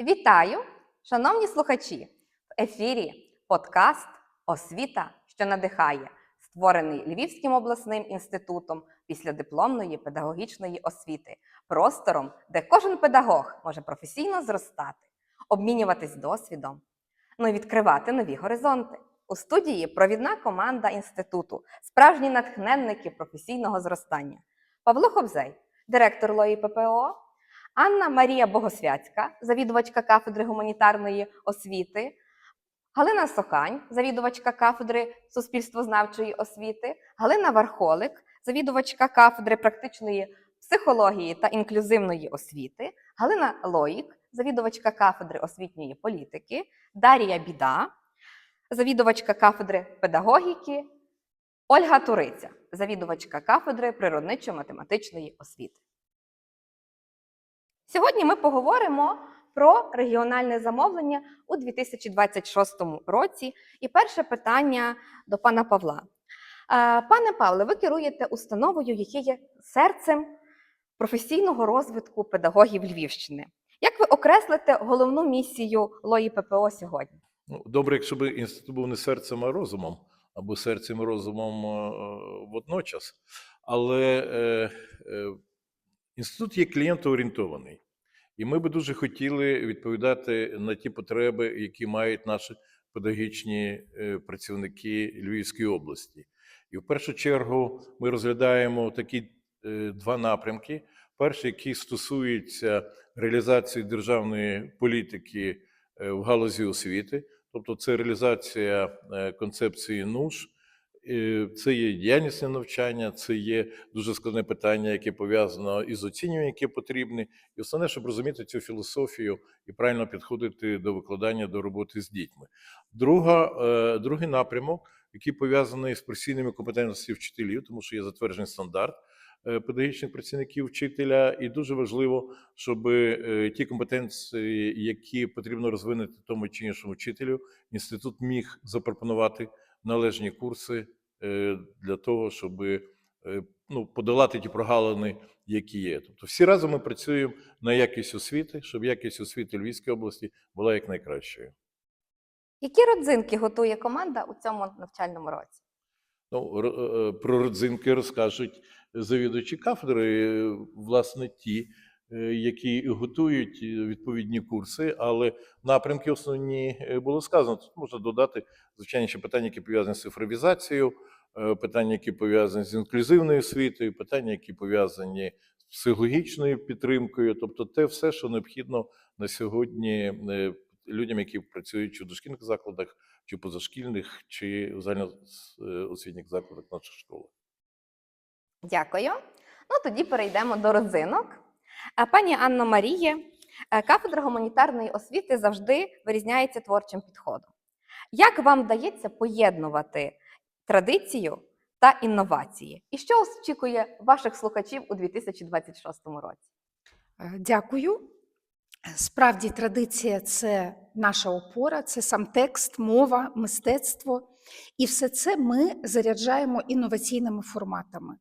Вітаю, шановні слухачі! В ефірі подкаст Освіта, що надихає, створений Львівським обласним інститутом післядипломної педагогічної освіти, простором, де кожен педагог може професійно зростати, обмінюватись досвідом, ну і відкривати нові горизонти. У студії провідна команда інституту, справжні натхненники професійного зростання. Павло Хобзей, директор ЛОІ ППО, Анна Марія Богосвяцька, завідувачка кафедри гуманітарної освіти, Галина Сохань, завідувачка кафедри суспільствознавчої освіти, Галина Вархолик, завідувачка кафедри практичної психології та інклюзивної освіти, Галина Лоїк, завідувачка кафедри освітньої політики, Дарія Біда, завідувачка кафедри педагогіки, Ольга Туриця, завідувачка кафедри природничо-математичної освіти. Сьогодні ми поговоримо про регіональне замовлення у 2026 році. І перше питання до пана Павла. Е, Пане Павле, ви керуєте установою, яке є серцем професійного розвитку педагогів Львівщини. Як ви окреслите головну місію ЛОІ ППО сьогодні? Ну, добре, якщо б інститут був не серцем, а розумом, або серцем і розумом е, водночас. Але е, е, інститут є клієнтоорієнтований. І ми би дуже хотіли відповідати на ті потреби, які мають наші педагогічні е, працівники Львівської області. І в першу чергу ми розглядаємо такі е, два напрямки: перший, який стосується реалізації державної політики е, в галузі освіти, тобто це реалізація концепції НУШ. Е, Це є діяльнісне навчання, це є дуже складне питання, яке пов'язано із оцінюванням, яке потрібне. І основне, щоб розуміти цю філософію і правильно підходити до викладання, до роботи з дітьми. Друга, е, другий напрямок, який пов'язаний з професійними компетентностями вчителів, тому що є затверджений стандарт е, педагогічних працівників вчителя, і дуже важливо, щоб ті компетенції, які потрібно розвинути тому чи іншому вчителю, інститут міг запропонувати належні курси для того, щоб е, ну, подолати ті прогалини, які є. Тобто, всі разом ми працюємо на якість освіти, щоб якість освіти Львівської області була якнайкращою. Які родзинки готує команда у цьому навчальному році? Ну, е, про родзинки розкажуть завідувачі кафедри, е, власне, ті, е, які готують е, відповідні курси, але напрямки основні е, було сказано. Тут можна додати звичайно ще питання, які пов'язані з цифровізацією, е, питання, які пов'язані з інклюзивною освітою, питання, які пов'язані з психологічною підтримкою, тобто те все, що необхідно на сьогодні е, людям, які працюють чи в дошкільних закладах, чи позашкільних, чи в загальноосвітніх закладах наших школах. Дякую. Ну тоді перейдемо до родзинок. Пані Анно Маріє, е, кафедра гуманітарної освіти завжди вирізняється творчим підходом. Як вам вдається поєднувати традицію та інновації? І що очікує ваших слухачів у 2026 році? Е, Дякую. Справді, традиція це наша опора, це сам текст, мова, мистецтво. І все це ми заряджаємо інноваційними форматами.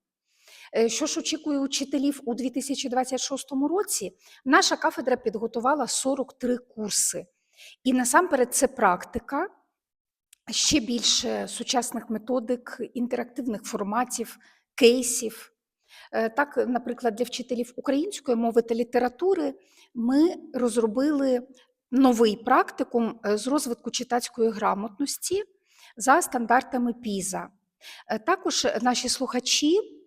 Е, Що ж очікує учителів у 2026 році? Наша кафедра підготувала 43 курси. І насамперед це практика, ще більше сучасних методик, інтерактивних форматів, кейсів. Е, Так, наприклад, для вчителів української мови та літератури ми розробили новий практикум е, з розвитку читацької грамотності за стандартами ПІЗа. Також наші слухачі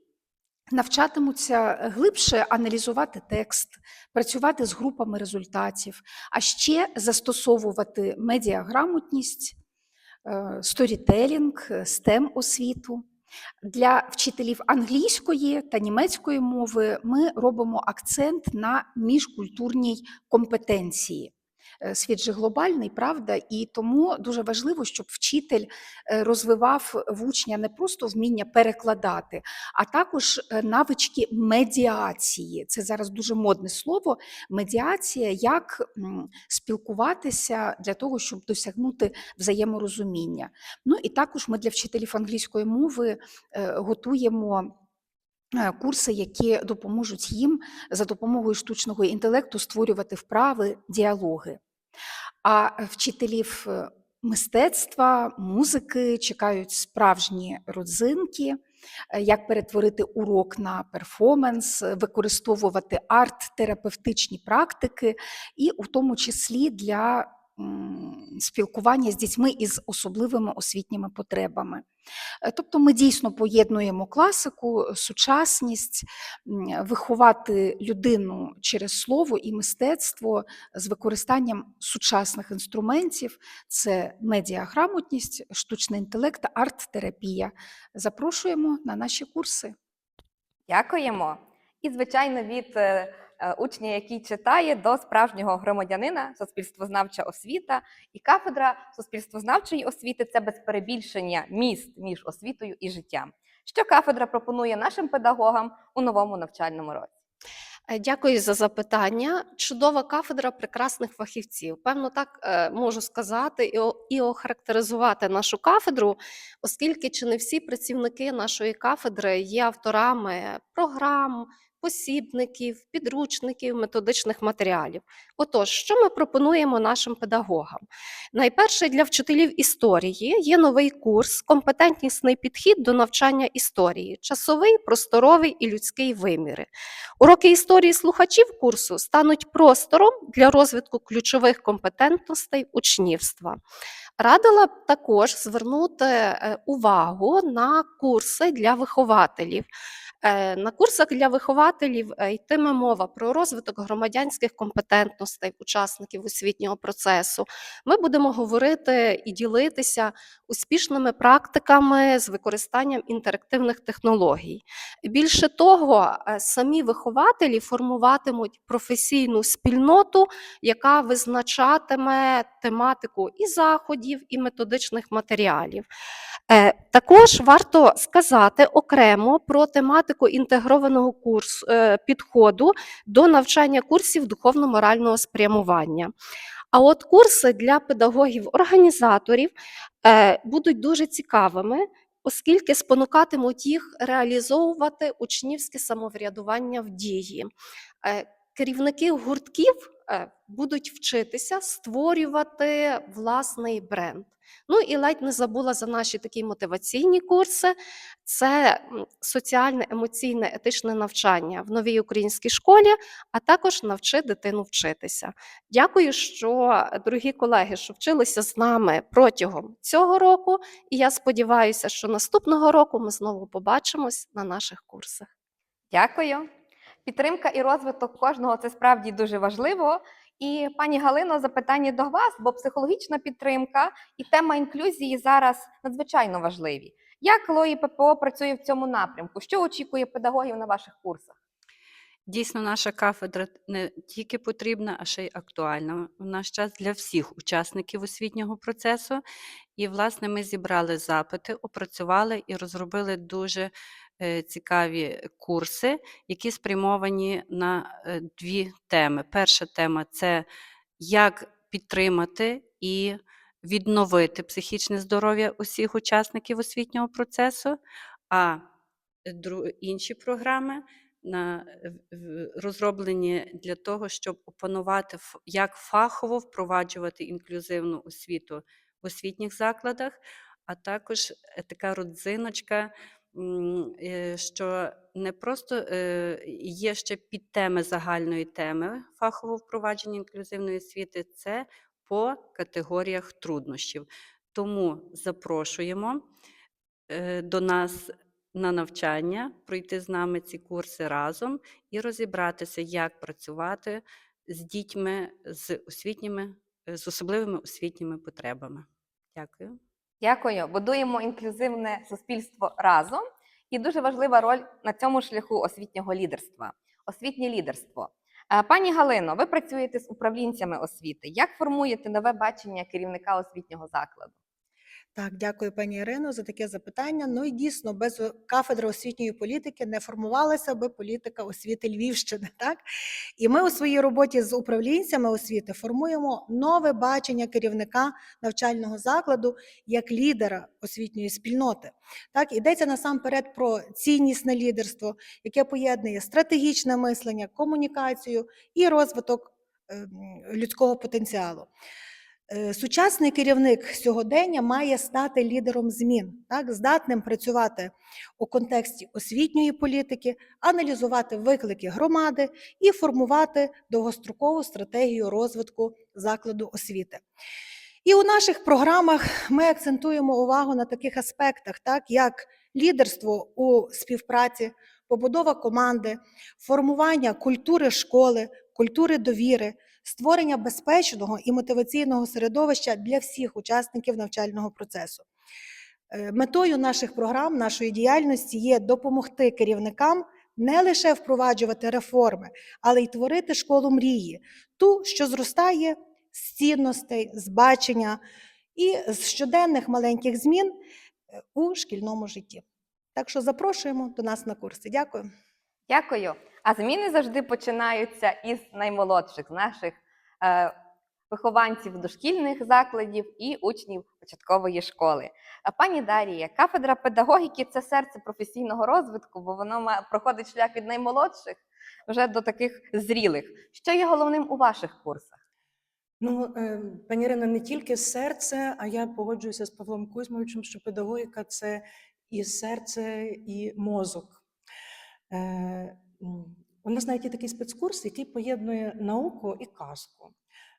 навчатимуться глибше аналізувати текст, працювати з групами результатів, а ще застосовувати медіаграмотність, е, сторітелінг, STEM освіту. Для вчителів англійської та німецької мови ми робимо акцент на міжкультурній компетенції. Е, Світ же глобальний, правда, і тому дуже важливо, щоб вчитель е, розвивав в учня не просто вміння перекладати, а також е, навички медіації. Це зараз дуже модне слово. Медіація, як спілкуватися для того, щоб досягнути взаєморозуміння. Ну і також ми для вчителів англійської мови готуємо курси, які допоможуть їм за допомогою штучного інтелекту створювати вправи, діалоги. А вчителів е, мистецтва, музики чекають справжні родзинки, е, як перетворити урок на перформанс, використовувати арт-терапевтичні практики, і у тому числі для спілкування з дітьми із особливими освітніми потребами. Е, Тобто ми дійсно поєднуємо класику, сучасність, виховати людину через слово і мистецтво з використанням сучасних інструментів. Це медіаграмотність, штучний інтелект, арт-терапія. Запрошуємо на наші курси. Дякуємо. І, звичайно, від е, учня, який читає, до справжнього громадянина, суспільствознавча освіта і кафедра суспільствознавчої освіти це без перебільшення міст між освітою і життям. Що кафедра пропонує нашим педагогам у новому навчальному році? Е, Дякую за запитання. Чудова кафедра прекрасних фахівців. Певно, так е, можу сказати і охарактеризувати нашу кафедру, оскільки чи не всі працівники нашої кафедри є авторами програм, посібників, підручників, методичних матеріалів. Отож, що ми пропонуємо нашим педагогам? Найперше для вчителів історії є новий курс Компетентнісний підхід до навчання історії, часовий, просторовий і людський виміри. Уроки історії слухачів курсу стануть простором для розвитку ключових компетентностей учнівства. Радила б також звернути е, увагу на курси для вихователів. Е, На курсах для вихователів е, йтиме мова про розвиток громадянських компетентностей учасників освітнього процесу. Ми будемо говорити і ділитися успішними практиками з використанням інтерактивних технологій. Більше того, е, самі вихователі формуватимуть професійну спільноту, яка визначатиме тематику і заходів, і методичних матеріалів. Також варто сказати окремо про тематику інтегрованого курсу е, підходу до навчання курсів духовно-морального спрямування. А от курси для педагогів-організаторів е, будуть дуже цікавими, оскільки спонукатимуть їх реалізовувати учнівське самоврядування в дії. Е, Керівники гуртків будуть вчитися створювати власний бренд. Ну і ледь не забула за наші такі мотиваційні курси. Це соціальне, емоційне, етичне навчання в новій українській школі, а також навчи дитину вчитися. Дякую, що дорогі колеги, що вчилися з нами протягом цього року. І я сподіваюся, що наступного року ми знову побачимось на наших курсах. Дякую. Підтримка і розвиток кожного це справді дуже важливо. І пані Галино, запитання до вас, бо психологічна підтримка і тема інклюзії зараз надзвичайно важливі. Як Лої ППО працює в цьому напрямку? Що очікує педагогів на ваших курсах? Дійсно, наша кафедра не тільки потрібна, а ще й актуальна в наш час для всіх учасників освітнього процесу. І, власне, ми зібрали запити, опрацювали і розробили дуже цікаві курси, які спрямовані на е, дві теми. Перша тема це як підтримати і відновити психічне здоров'я усіх учасників освітнього процесу. А інші програми на, розроблені для того, щоб опанувати, як фахово впроваджувати інклюзивну освіту в освітніх закладах, а також е, така родзиночка, е, що не просто е, є ще підтеми загальної теми фахового впровадження інклюзивної освіти, це по категоріях труднощів. Тому запрошуємо е, до нас на навчання, пройти з нами ці курси разом і розібратися, як працювати з дітьми з освітніми, е, з особливими освітніми потребами. Дякую. Дякую. Будуємо інклюзивне суспільство разом. І дуже важлива роль на цьому шляху освітнього лідерства. Освітнє лідерство. Е, Пані Галино, ви працюєте з управлінцями освіти. Як формуєте нове бачення керівника освітнього закладу? Так, дякую, пані Ірино, за таке запитання. Ну і дійсно, без кафедри освітньої політики не формувалася би політика освіти Львівщини. Так? І ми у своїй роботі з управлінцями освіти формуємо нове бачення керівника навчального закладу як лідера освітньої спільноти. Так, йдеться насамперед про ціннісне лідерство, яке поєднує стратегічне мислення, комунікацію і розвиток ем, людського потенціалу. Е, Сучасний керівник сьогодення має стати лідером змін, так, здатним працювати у контексті освітньої політики, аналізувати виклики громади і формувати довгострокову стратегію розвитку закладу освіти. І у наших програмах ми акцентуємо увагу на таких аспектах, так, як лідерство у співпраці, побудова команди, формування культури школи, культури довіри, створення безпечного і мотиваційного середовища для всіх учасників навчального процесу. Е, Метою наших програм, нашої діяльності є допомогти керівникам не лише впроваджувати реформи, але й творити школу мрії, ту, що зростає з цінностей, з бачення і з щоденних маленьких змін е, у шкільному житті. Так що запрошуємо до нас на курси. Дякую. Дякую. А зміни завжди починаються із наймолодших, з наших е, вихованців дошкільних закладів і учнів початкової школи. А пані Дарія, кафедра педагогіки це серце професійного розвитку, бо воно проходить шлях від наймолодших вже до таких зрілих. Що є головним у ваших курсах? Ну, е, пані Ірина, не тільки серце, а я погоджуюся з Павлом Кузьмовичем, що педагогіка це і серце, і мозок. У нас навіть є такий спецкурс, який поєднує науку і казку.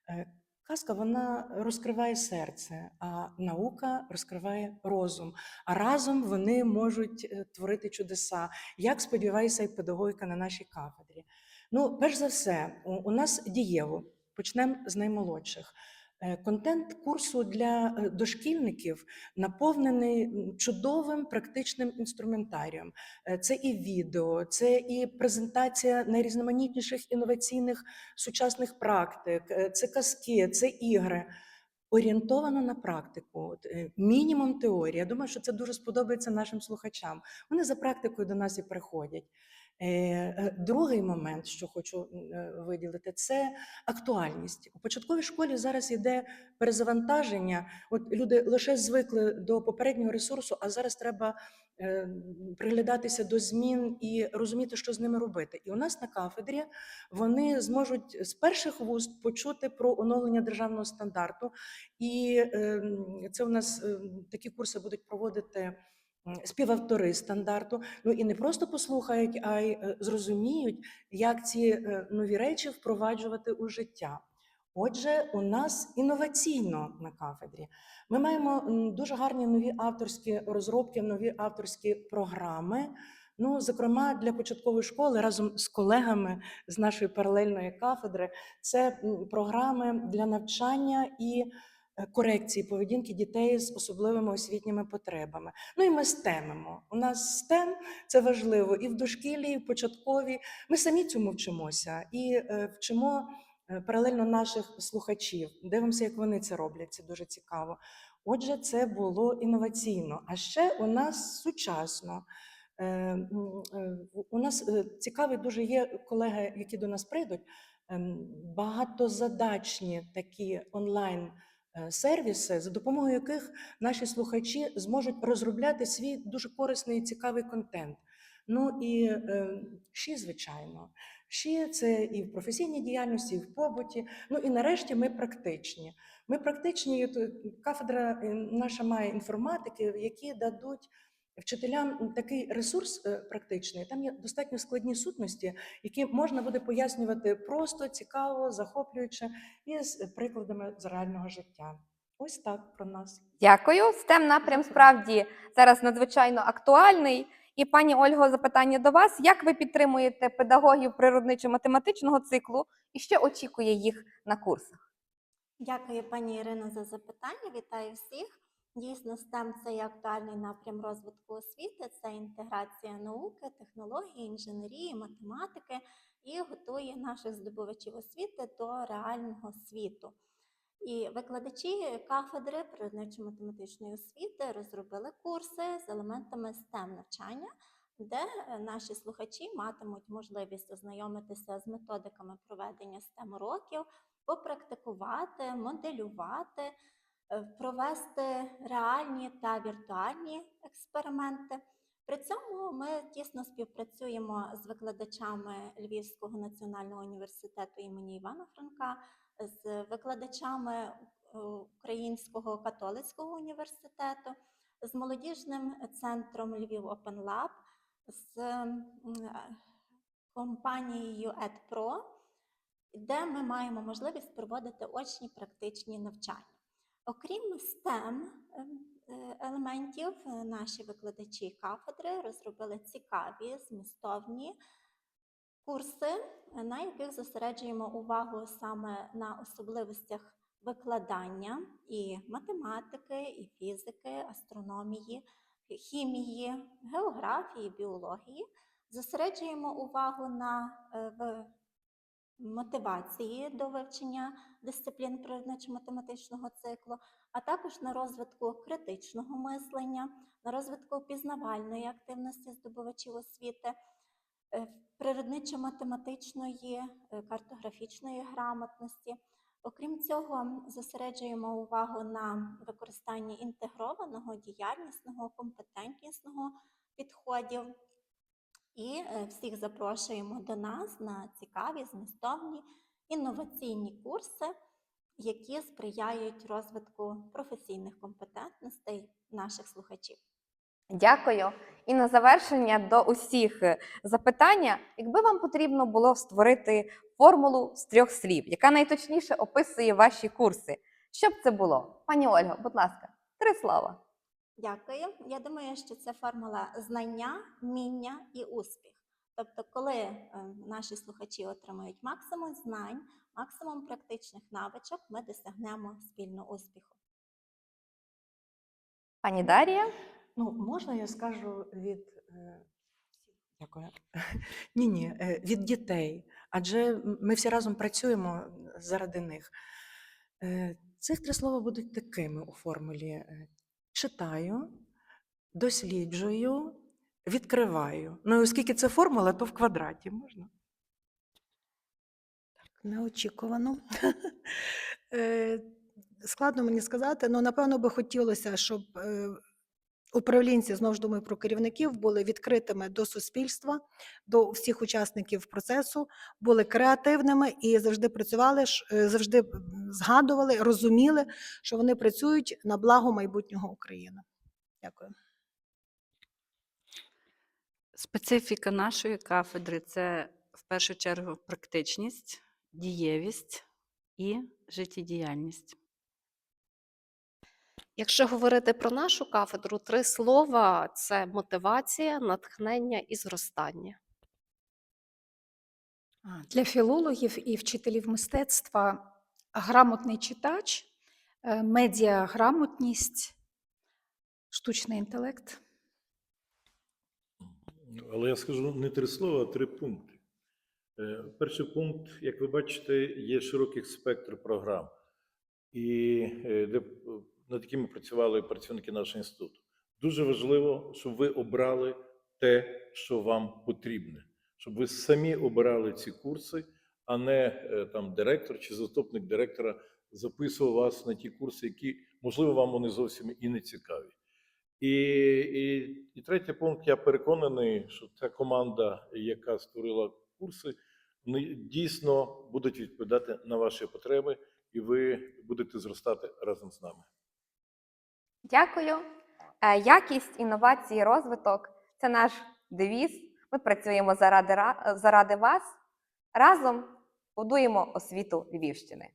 Е, Казка вона розкриває серце, а наука розкриває розум. А разом вони можуть е, творити чудеса. Як сподіваюся, і педагогіка на нашій кафедрі. Ну, перш за все, у нас дієво. Почнемо з наймолодших. Е, Контент курсу для е, дошкільників наповнений чудовим практичним інструментарієм. Е, Це і відео, це і презентація найрізноманітніших інноваційних сучасних практик, це казки, це ігри. Орієнтовано на практику, мінімум теорії. Я думаю, що це дуже сподобається нашим слухачам. Вони за практикою до нас і приходять. Е, е, Другий момент, що хочу е, виділити, це актуальність. У початковій школі зараз йде перезавантаження. От люди лише звикли до попереднього ресурсу, а зараз треба приглядатися до змін і розуміти, що з ними робити. І у нас на кафедрі вони зможуть з перших вуст почути про оновлення державного стандарту. І е, це у нас е, такі курси будуть проводити співавтори стандарту. Ну і не просто послухають, а й е, зрозуміють, як ці е, нові речі впроваджувати у життя. Отже, у нас інноваційно на кафедрі. Ми маємо дуже гарні нові авторські розробки, нові авторські програми. Ну, зокрема, для початкової школи разом з колегами з нашої паралельної кафедри це програми для навчання і корекції поведінки дітей з особливими освітніми потребами. Ну і ми стемимо. У нас STEM – це важливо і в дошкілі, і в початковій. Ми самі цьому вчимося і е, вчимо е, паралельно наших слухачів. Дивимося, як вони це роблять. Це дуже цікаво. Отже, це було інноваційно. А ще у нас сучасно. Е, е, У нас е, цікаві дуже є колеги, які до нас прийдуть. ем, Багатозадачні такі онлайн е, сервіси, за допомогою яких наші слухачі зможуть розробляти свій дуже корисний і цікавий контент. Ну і е, ще, звичайно, ще це і в професійній діяльності, і в побуті. Ну і нарешті ми практичні. Ми практичні, кафедра е, наша має інформатики, які дадуть вчителям такий ресурс е, практичний. Там є достатньо складні сутності, які можна буде пояснювати просто, цікаво, захоплююче і з прикладами з реального життя. Ось так про нас. Дякую. STEM напрям справді зараз надзвичайно актуальний. І пані Ольго, запитання до вас: як ви підтримуєте педагогів природничо-математичного циклу і що очікує їх на курсах? Дякую, пані Ірино, за запитання. Вітаю всіх. Дійсно, STEM – це є актуальний напрям розвитку освіти, це інтеграція науки, технології, інженерії, математики і готує наших здобувачів освіти до реального світу. І викладачі кафедри природничо-математичної освіти розробили курси з елементами STEM навчання, де наші слухачі матимуть можливість ознайомитися з методиками проведення STEM уроків, попрактикувати, моделювати, провести реальні та віртуальні експерименти. При цьому ми тісно співпрацюємо з викладачами Львівського національного університету імені Івана Франка, з викладачами е, Українського католицького університету, з молодіжним центром Львів Open Lab, з е, компанією EdPro, де ми маємо можливість проводити очні практичні навчання. Окрім STEM е, е, елементів, е, наші викладачі кафедри розробили цікаві змістовні курси, на яких зосереджуємо увагу саме на особливостях викладання і математики, і фізики, астрономії, хімії, географії, біології. Зосереджуємо увагу на е, мотивації до вивчення дисциплін природничо-математичного циклу, а також на розвитку критичного мислення, на розвитку пізнавальної активності здобувачів освіти, е, природничо-математичної, е, картографічної грамотності. Окрім цього, зосереджуємо увагу на використанні інтегрованого, діяльнісного, компетентнісного підходів. І е, всіх запрошуємо до нас на цікаві, змістовні, інноваційні курси, які сприяють розвитку професійних компетентностей наших слухачів. Дякую. І на завершення до усіх е, запитання, якби вам потрібно було створити формулу з трьох слів, яка найточніше описує ваші курси, що б це було? Пані Ольго, будь ласка, три слова. Дякую. Я думаю, що це формула знання, вміння і успіх. Тобто, коли е, наші слухачі отримають максимум знань, максимум практичних навичок, ми досягнемо спільно успіху. Пані Дарія. Ну, можна я скажу від. е, Дякую. Ні, ні, е, від дітей. Адже ми всі разом працюємо заради них. Цих три слова будуть такими у формулі: читаю, досліджую, відкриваю. Ну, оскільки це формула, то в квадраті можна. Неочікувано. Е, Складно мені сказати, але напевно би хотілося, щоб е, управлінці, знову ж думаю, про керівників були відкритими до суспільства, до всіх учасників процесу, були креативними і завжди працювали, е, завжди згадували, розуміли, що вони працюють на благо майбутнього України. Дякую. Специфіка нашої кафедри це в першу чергу практичність, дієвість і життєдіяльність. Якщо говорити про нашу кафедру, три слова це мотивація, натхнення і зростання. Для філологів і вчителів мистецтва грамотний читач, е, медіаграмотність, штучний інтелект. Але я скажу не три слова, а три пункти. Е, Перший пункт, як ви бачите, є широкий спектр програм, і е, де, над якими працювали працівники нашого інституту. Дуже важливо, щоб ви обрали те, що вам потрібне, щоб ви самі обирали ці курси, а не е, там директор чи заступник директора записував вас на ті курси, які, можливо, вам вони зовсім і не цікаві. І, і, і третій пункт, я переконаний, що ця команда, яка створила курси, вони дійсно будуть відповідати на ваші потреби, і ви будете зростати разом з нами. Дякую. Е, Якість, інновації, розвиток це наш девіз. Ми працюємо заради, заради вас. Разом будуємо освіту Львівщини.